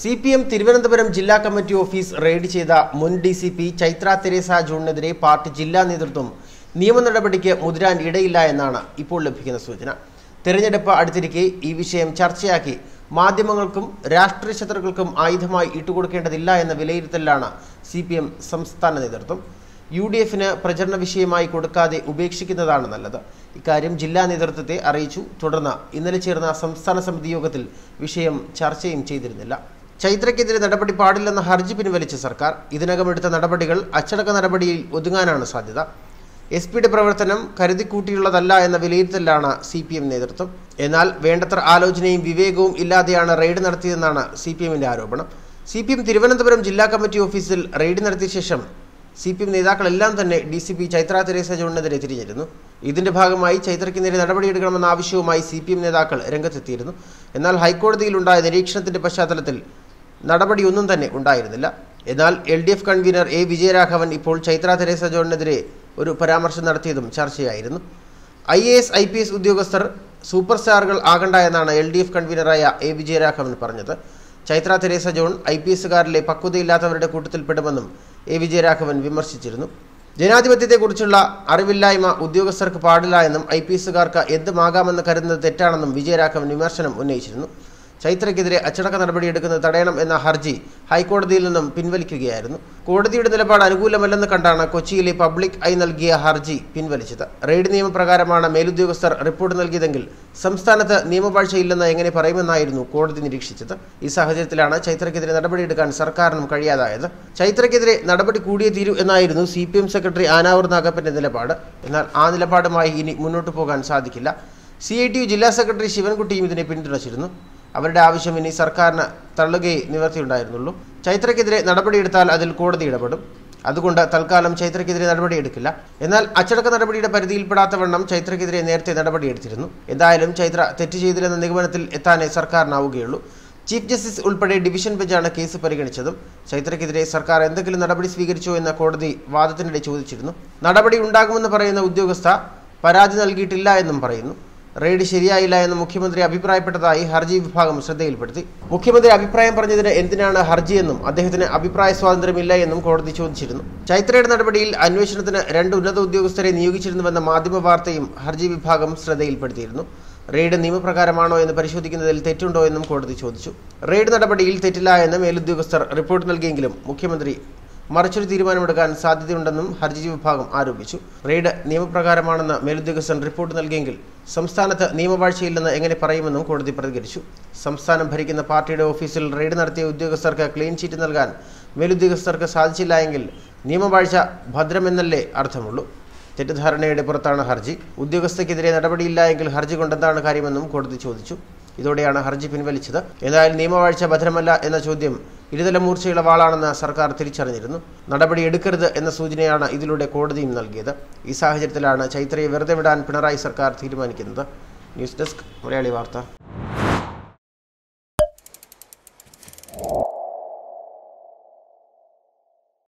C P M Thiruvananthapuram ജില്ലാ committee office raid ചെയ്ത മുൻ D C P Chaithra Theresa ജോണിനെതിരെ party ജില്ലാ നേതൃത്വം നിയമ നടപടിക്ക് മുതിരാൻ ഇടയില്ല എന്നാണ് ഇപ്പോൾ ലഭിക്കുന്ന സൂചന. തെരഞ്ഞെടുപ്പ് അടുത്തിരിക്കെ ഈ വിഷയം ചർച്ചയാക്കി മാധ്യമങ്ങൾക്കും രാഷ്ട്രീയ ശത്രുക്കൾക്കും ആയുധമായി ഇട്ടുകൊടുക്കേണ്ടതില്ല എന്ന വിലയിരുത്തലിലാണ് സി പി എം സംസ്ഥാന നേതൃത്വം. യു ഡി എഫിന് പ്രചരണ വിഷയമായി കൊടുക്കാതെ ഉപേക്ഷിക്കുന്നതാണ് നല്ലത്. ഇക്കാര്യം ജില്ലാ നേതൃത്വത്തെ അറിയിച്ചു. തുടർന്ന് ഇന്നലെ ചേർന്ന സംസ്ഥാന സമിതി യോഗത്തിൽ വിഷയം ചർച്ചയും ചെയ്തിരുന്നില്ല. ചൈത്രയ്ക്കെതിരെ നടപടി പാടില്ലെന്ന ഹർജി പിൻവലിച്ച സർക്കാർ ഇതിനകം എടുത്ത നടപടികൾ അച്ചടക്ക നടപടിയിൽ ഒതുങ്ങാനാണ് സാധ്യത. എസ് പിയുടെ പ്രവർത്തനം കരുതിക്കൂട്ടിയുള്ളതല്ല എന്ന വിലയിരുത്തലാണ് സി പി എം നേതൃത്വം. എന്നാൽ വേണ്ടത്ര ആലോചനയും വിവേകവും ഇല്ലാതെയാണ് റെയ്ഡ് നടത്തിയതെന്നാണ് സി പി എമ്മിന്റെ ആരോപണം. സി പി എം തിരുവനന്തപുരം ജില്ലാ കമ്മിറ്റി ഓഫീസിൽ റെയ്ഡ് നടത്തിയ ശേഷം സി പി എം നേതാക്കളെല്ലാം തന്നെ D C P Chaithra Theresa ജോണിനെതിരെ തിരിഞ്ഞിരുന്നു. ഇതിന്റെ ഭാഗമായി ചൈത്രയ്ക്ക് നേരെ നടപടിയെടുക്കണമെന്ന ആവശ്യവുമായി സി പി എം നേതാക്കൾ രംഗത്തെത്തിയിരുന്നു. എന്നാൽ ഹൈക്കോടതിയിലുണ്ടായ നിരീക്ഷണത്തിന്റെ പശ്ചാത്തലത്തിൽ നടപടിയൊന്നും തന്നെ ഉണ്ടായിരുന്നില്ല. എന്നാൽ L D F convener A Vijayaraghavan ഇപ്പോൾ ചൈത്ര തെരേസ ജോണിനെതിരെ ഒരു പരാമർശം നടത്തിയതും ചർച്ചയായിരുന്നു. I A S I P S ഉദ്യോഗസ്ഥർ സൂപ്പർ സ്റ്റാറുകൾ ആകണ്ട എന്നാണ് എൽ ഡി എഫ് കൺവീനറായ എ വിജയരാഘവൻ പറഞ്ഞത്. Chaitra Teresa John I P എസുകാരിലെ പക്വതയില്ലാത്തവരുടെ കൂട്ടത്തിൽപ്പെടുമെന്നും എ വിജയരാഘവൻ വിമർശിച്ചിരുന്നു. ജനാധിപത്യത്തെക്കുറിച്ചുള്ള അറിവില്ലായ്മ ഉദ്യോഗസ്ഥർക്ക് പാടില്ല എന്നും ഐ പി എസുകാർക്ക് എന്തുമാകാമെന്ന് കരുതുന്നത് തെറ്റാണെന്നും വിജയരാഘവൻ വിമർശനം ഉന്നയിച്ചിരുന്നു. ചൈത്രയ്ക്കെതിരെ അച്ചടക്ക നടപടിയെടുക്കുന്നത് തടയണം എന്ന ഹർജി ഹൈക്കോടതിയിൽ നിന്നും പിൻവലിക്കുകയായിരുന്നു. കോടതിയുടെ നിലപാട് അനുകൂലമല്ലെന്ന് കണ്ടാണ് കൊച്ചിയിലെ പബ്ലിക് ഐ നൽകിയ ഹർജി പിൻവലിച്ചത്. റെയ്ഡ് നിയമപ്രകാരമാണ് മേലുദ്യോഗസ്ഥർ റിപ്പോർട്ട് നൽകിയതെങ്കിൽ സംസ്ഥാനത്ത് നിയമവാഴ്ചയില്ലെന്ന് എങ്ങനെ പറയുമെന്നായിരുന്നു കോടതി നിരീക്ഷിച്ചത്. ഈ സാഹചര്യത്തിലാണ് ചൈത്രയ്ക്കെതിരെ നടപടിയെടുക്കാൻ സർക്കാരിനും കഴിയാതായത്. ചൈത്രയ്ക്കെതിരെ നടപടി കൂടിയേ തീരൂ എന്നായിരുന്നു C P M secretary Anavoor നാഗപ്പന്റെ നിലപാട്. എന്നാൽ ആ നിലപാടുമായി ഇനി മുന്നോട്ട് പോകാൻ സാധിക്കില്ല. സി ഐ ടി യു ജില്ലാ സെക്രട്ടറി ശിവൻകുട്ടിയും ഇതിനെ പിന്തുണച്ചിരുന്നു. അവരുടെ ആവശ്യം ഇനി സർക്കാരിന് തള്ളുകയെ നിവർത്തിയുണ്ടായിരുന്നുള്ളൂ. ചൈത്രയ്ക്കെതിരെ നടപടിയെടുത്താൽ അതിൽ കോടതി ഇടപെടും. അതുകൊണ്ട് തൽക്കാലം ചൈത്രയ്ക്കെതിരെ നടപടിയെടുക്കില്ല. എന്നാൽ അച്ചടക്ക നടപടിയുടെ പരിധിയിൽപ്പെടാത്തവണ്ണം ചൈത്രയ്ക്കെതിരെ നേരത്തെ നടപടിയെടുത്തിരുന്നു. എന്തായാലും ചൈത്ര തെറ്റ് ചെയ്തില്ലെന്ന നിഗമനത്തിൽ എത്താനേ സർക്കാരിനാവുകയുള്ളൂ. ചീഫ് ജസ്റ്റിസ് ഉൾപ്പെടെ ഡിവിഷൻ ബെഞ്ചാണ് കേസ് പരിഗണിച്ചതും. ചൈത്രയ്ക്കെതിരെ സർക്കാർ എന്തെങ്കിലും നടപടി സ്വീകരിച്ചോ എന്ന കോടതി വാദത്തിനിടെ ചോദിച്ചിരുന്നു. നടപടി ഉണ്ടാകുമെന്ന് പറയുന്ന ഉദ്യോഗസ്ഥ പരാതി നൽകിയിട്ടില്ല എന്നും പറയുന്നു. റെയ്ഡ് ശരിയായില്ല എന്ന് മുഖ്യമന്ത്രി അഭിപ്രായപ്പെട്ടതായി ഹർജി വിഭാഗം ശ്രദ്ധയിൽപ്പെടുത്തി. മുഖ്യമന്ത്രി അഭിപ്രായം പറഞ്ഞതിന് എന്തിനാണ് ഹർജിയെന്നും അദ്ദേഹത്തിന് അഭിപ്രായ സ്വാതന്ത്ര്യമില്ല എന്നും കോടതി ചോദിച്ചിരുന്നു. ചൈത്രയുടെ നടപടിയിൽ അന്വേഷണത്തിന് രണ്ട് ഉന്നത ഉദ്യോഗസ്ഥരെ നിയോഗിച്ചിരുന്നുവെന്ന മാധ്യമ വാർത്തയും ഹർജി വിഭാഗം ശ്രദ്ധയിൽപ്പെടുത്തിയിരുന്നു. റെയ്ഡ് നിയമപ്രകാരമാണോ എന്ന് പരിശോധിക്കുന്നതിൽ തെറ്റുണ്ടോ എന്നും കോടതി ചോദിച്ചു. റെയ്ഡ് നടപടിയിൽ തെറ്റില്ല എന്ന് മേലുദ്യോഗസ്ഥർ റിപ്പോർട്ട് നൽകിയെങ്കിലും മുഖ്യമന്ത്രി മറിച്ചൊരു തീരുമാനമെടുക്കാൻ സാധ്യതയുണ്ടെന്നും ഹർജി വിഭാഗം ആരോപിച്ചു. റെയ്ഡ് നിയമപ്രകാരമാണെന്ന് മേലുദ്യോഗസ്ഥൻ റിപ്പോർട്ട് നൽകിയെങ്കിൽ സംസ്ഥാനത്ത് നിയമവാഴ്ചയില്ലെന്ന് എങ്ങനെ പറയുമെന്നും കോടതി പ്രതികരിച്ചു. സംസ്ഥാനം ഭരിക്കുന്ന പാർട്ടിയുടെ ഓഫീസിൽ റെയ്ഡ് നടത്തിയ ഉദ്യോഗസ്ഥർക്ക് ക്ലീൻ ചീറ്റ് നൽകാൻ മേലുദ്യോഗസ്ഥർക്ക് സാധിച്ചില്ല എങ്കിൽ നിയമവാഴ്ച ഭദ്രമെന്നല്ലേ അർത്ഥമുള്ളൂ. തെറ്റിദ്ധാരണയുടെ പുറത്താണ് ഹർജി. ഉദ്യോഗസ്ഥയ്ക്കെതിരെ നടപടിയില്ല എങ്കിൽ ഹർജി കൊണ്ടെന്താണ് കാര്യമെന്നും കോടതി ചോദിച്ചു. ഇതോടെയാണ് ഹർജി പിൻവലിച്ചത്. ഏതായാലും നിയമവാഴ്ച ഭദ്രമല്ല എന്ന ചോദ്യം ഇരുതല മൂർച്ചയുള്ള വാളാണെന്ന് സർക്കാർ തിരിച്ചറിഞ്ഞിരുന്നു. നടപടി എടുക്കരുത് എന്ന സൂചനയാണ് ഇതിലൂടെ കോടതിയും നൽകിയത്. ഈ സാഹചര്യത്തിലാണ് ചൈത്രയെ വെറുതെ വിടാൻ പിണറായി സർക്കാർ തീരുമാനിക്കുന്നത്. ന്യൂസ് ഡെസ്ക് മലയാളി വാർത്ത.